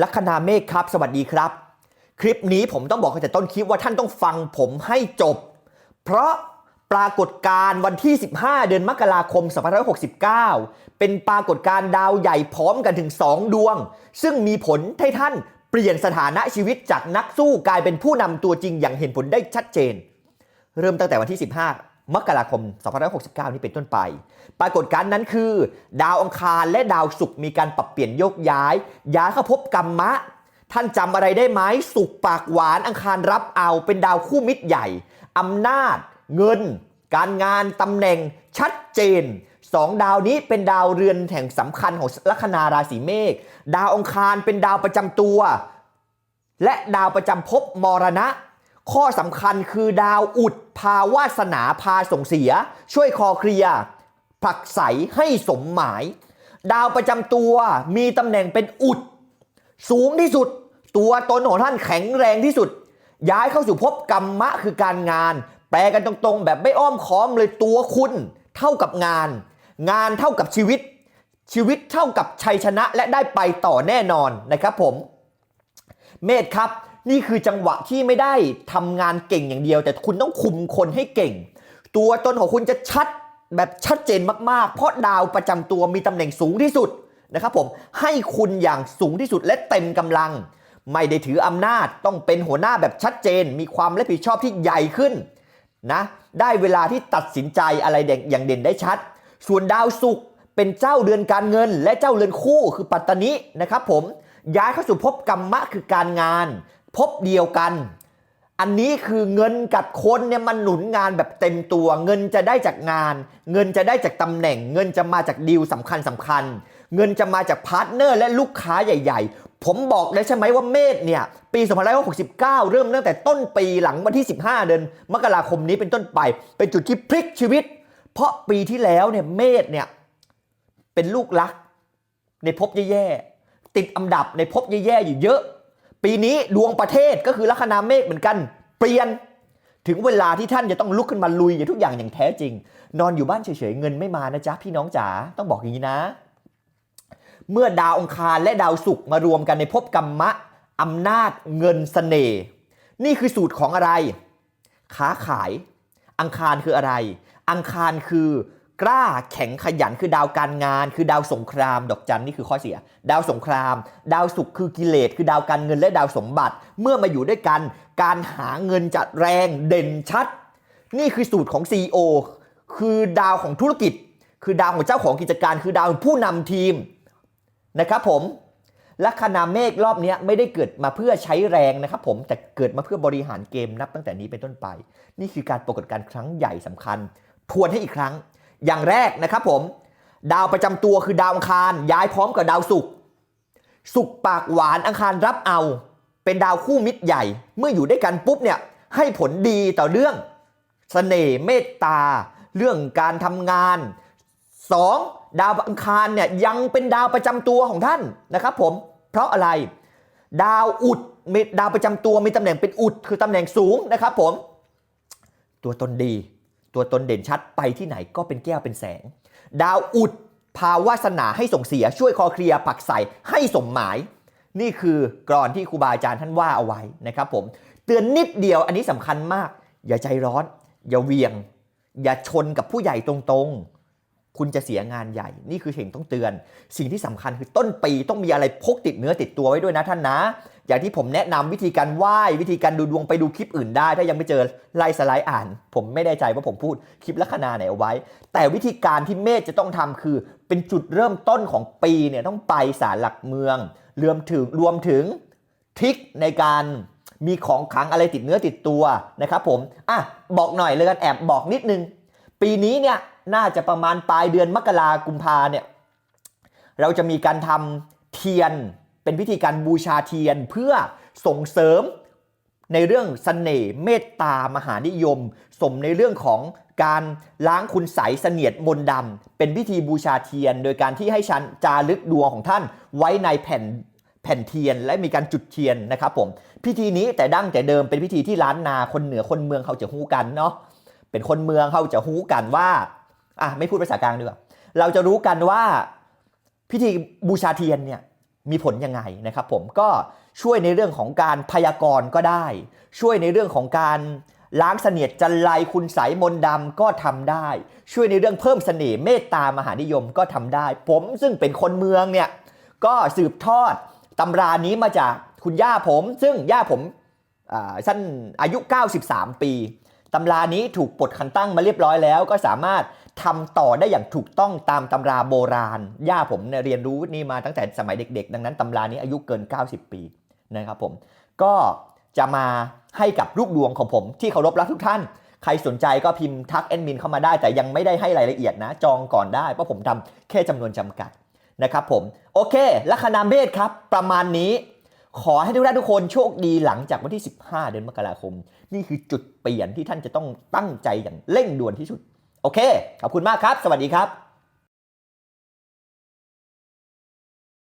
ลัคนาเมฆครับ สวัสดีครับ คลิปนี้ผมต้องบอกตั้งแต่ต้นคลิปว่าท่านต้องฟังผมให้จบ เพราะปรากฏการณ์วันที่ 15 เดือนมกราคม 2569 เป็นปรากฏการณ์ดาวใหญ่พร้อมกันถึง 2 ดวง ซึ่งมีผลให้ท่านเปลี่ยนสถานะชีวิตจากนักสู้กลายเป็นผู้นำตัวจริงอย่างเห็นผลได้ชัดเจน เริ่มตั้งแต่วันที่ 15 มกราคม 2569 นี้เป็นต้นไป ปรากฏการณ์นั้นคือ ดาวอังคารและดาวศุกร์มีการปรับเปลี่ยนโยกย้าย ย้ายเข้าพบกรรมะ ท่านจำอะไรได้ไหมสุกร์ปากหวานอังคารรับเอาเป็นดาวคู่มิตรใหญ่อำนาจ เงิน การงานตำแหน่งชัดเจนสองดาวนี้เป็นดาวเรือนแห่งสำคัญของลัคนาราศีเมษดาวอังคารเป็นดาวประจำตัว และดาวประจำภพมรณะ ข้อสำคัญคือดาวอุดพาวาสนาพาส่งเสีย ช่วยคอเคลียผลักใสให้สมหมาย ดาวประจำตัวมีตำแหน่งเป็นอุด สูงที่สุด ตัวตนของท่านแข็งแรงที่สุด ย้ายเข้าสู่ภพกรรมะคือการงาน แปลกันตรงๆ แบบไม่อ้อมค้อมเลยตัวคุณ เท่ากับงาน งานเท่ากับชีวิต ชีวิตเท่ากับชัยชนะและได้ไปต่อแน่นอนนะครับผม เมธครับ นี่คือจังหวะที่ไม่ได้ทำงานเก่งอย่างเดียว แต่คุณต้องคุมคนให้เก่ง ตัวตนของคุณจะชัดแบบชัดเจนมากๆ เพราะดาวประจำตัวมีตำแหน่งสูงที่สุดนะครับผมให้คุณอย่างสูงที่สุดและเต็มกำลัง ไม่ได้ถืออำนาจต้องเป็นหัวหน้าแบบชัดเจน มีความรับผิดชอบที่ใหญ่ขึ้นนะได้เวลาที่ตัดสินใจอะไรเด่นอย่างเด่นได้ชัด ส่วนดาวศุกร์เป็นเจ้าเรือนการเงิน และเจ้าเรือนคู่คือปัตตานินะครับผมย้ายเข้าสู่ภพกรรมะคือการงาน ภพเดียวกัน อันนี้คือเงินกับคนเนี่ยมันหนุนงานแบบเต็มตัว เงินจะได้จากงาน เงินจะได้จากตำแหน่ง เงินจะมาจากดีลสำคัญสำคัญ เงินจะมาจากพาร์ทเนอร์และลูกค้าใหญ่ ๆ ผมบอกเลยใช่ไหมว่าเมษเนี่ยปี2569 เริ่มตั้งแต่ต้นปีหลังวันที่ 15 เดือนมกราคมนี้เป็นต้นไป เป็นจุดที่พลิกชีวิต เพราะปีที่แล้วเนี่ยเมษเนี่ยเป็นลูกรักในภพแย่ๆติดอันดับในภพแย่ๆอยู่เยอะ ปีนี้ดวงประเทศก็คือลัคนาเมฆเหมือนกัน เปลี่ยนถึงเวลาที่ท่านจะต้องลุกขึ้นมาลุยอย่างทุกอย่างอย่างแท้จริง นอนอยู่บ้านเฉยๆเงินไม่มานะจ๊ะพี่น้องจ๋าต้องบอกอย่างนี้นะ เมื่อดาวองคารและดาวศุกร์มารวมกันในภพกรรมะอำนาจเงินสเสน่ห์นี่คือสูตรของอะไร ค้าขาย อังคารคืออะไร อังคารคือ กล้าแข็งขยันคือดาวการงาน คือดาวสงคราม ดอกจันนี่คือข้อเสีย ดาวสงคราม ดาวศุกคือกิเลสคือดาวการเงินและดาวสมบัติ เมื่อมาอยู่ด้วยกัน การหาเงินจะแรงเด่นชัด นี่คือสูตรของ CEO คือดาวของธุรกิจ คือดาวของเจ้าของกิจการ คือดาวผู้นำทีมนะครับผมลัคนาเมฆรอบนี้ไม่ได้เกิดมาเพื่อใช้แรงนะครับผมแต่เกิดมาเพื่อบริหารเกมนับตั้งแต่นี้เป็นต้นไป นี่คือการปรากฏการณ์ครั้งใหญ่สำคัญ ทวนให้อีกครั้ง อย่างแรกนะครับผม ดาวประจำตัวคือดาวอังคารย้ายพร้อมกับดาวศุกร์ศุกร์ปากหวานอังคารรับเอา เป็นดาวคู่มิตรใหญ่ เมื่ออยู่ด้วยกันปุ๊บเนี่ยให้ผลดีต่อเรื่องเสน่ห์เมตตา เรื่องการทำงาน 2. ดาวอังคารเนี่ยยังเป็นดาวประจำตัวของท่านนะครับผม เพราะอะไร ดาวอุดมีดาวประจำตัวมีตำแหน่งเป็นอุด คือตำแหน่งสูงนะครับผม ตัวตนดี ตัวตนเด่นชัดไปที่ไหนก็เป็นแก้วเป็นแสง ดาวอุดพาวาสนาให้ส่งเสียช่วยคอเคลียร์ผักใสให้สมหมาย นี่คือกรอนที่ครูบาอาจารย์ท่านว่าเอาไว้นะครับผมเตือนนิดเดียวอันนี้สำคัญมาก อย่าใจร้อน อย่าเวียง อย่าชนกับผู้ใหญ่ตรงๆ คุณจะเสียงานใหญ่ นี่คือสิ่งต้องเตือน สิ่งที่สำคัญคือต้นปีต้องมีอะไรพกติดเนื้อติดตัวไว้ด้วยนะท่านนะ อย่างที่ผมแนะนำวิธีการไหว้วิธีการดูดวงไปดูคลิปอื่นได้ ถ้ายังไม่เจอไล่สไลด์อ่าน ผมไม่แน่ใจว่าผมพูดคลิปลัคนาไหนเอาไว้ แต่วิธีการที่เมธจะต้องทำคือ เป็นจุดเริ่มต้นของปีเนี่ยต้องไปศาลหลักเมืองรวมถึงรวมถึงทริคในการมีของขังอะไรติดเนื้อติดตัวนะครับผมอะบอกหน่อยเลยกันแอบบอกนิดนึง ปีนี้เนี่ยน่าจะประมาณปลายเดือนมกรากุมภาเนี่ยเราจะมีการทำเทียน เป็นพิธีการบูชาเทียนเพื่อส่งเสริมในเรื่องเสน่ห์เมตตามหานิยม สมในเรื่องของการล้างคุณใสเสนียดมนดำเป็นพิธีบูชาเทียน โดยการที่ให้ชันจารึกดวงของท่านไว้ในแผ่นแผ่นเทียนและมีการจุดเทียนนะครับผมพิธีนี้แต่ดั้งแต่เดิมเป็นพิธีที่ล้านนาคนเหนือคนเมืองเขาจะฮู้กันเนาะเป็นคนเมืองเขาจะฮู้กันว่าอะไม่พูดภาษากลางดีกว่าเราจะรู้กันว่าพิธีบูชาเทียนเนี่ย มีผลยังไงนะครับผมก็ช่วยในเรื่องของการพยากรณ์ก็ได้ ช่วยในเรื่องของการล้างเสนียดจันไรคุณใสยมนดำก็ทำได้ ช่วยในเรื่องเพิ่มเสน่ห์เมตตามหานิยมก็ทำได้ ผมซึ่งเป็นคนเมืองเนี่ยก็สืบทอดตำรานี้มาจากคุณย่าผม ซึ่งย่าผมอ่าสั้นอายุ 93 ปี ตำรานี้ถูกปลดคันตั้งมาเรียบร้อยแล้ว ก็สามารถทำต่อได้อย่างถูกต้องตามตำราโบราณ ย่าผมเนี่ยเรียนรู้นี่มาตั้งแต่สมัยเด็กๆ ดังนั้นตำรานี้อายุเกิน 90 ปีนะครับผม ก็จะมาให้กับลูกดวงของผมที่เคารพรักทุกท่าน ใครสนใจก็พิมพ์ทักแอดมินเข้ามาได้แต่ยังไม่ได้ให้รายละเอียดนะ จองก่อนได้เพราะผมทำแค่จำนวนจำกัดนะครับผม โอเคลัคนาเมษครับ ประมาณนี้ ขอให้ทุกท่านทุกคนโชคดีหลังจากวันที่ 15 เดือนมกราคม นี่คือจุดเปลี่ยนที่ท่านจะต้องตั้งใจอย่างเร่งด่วนที่สุด โอเค ขอบคุณมากครับ สวัสดีครับ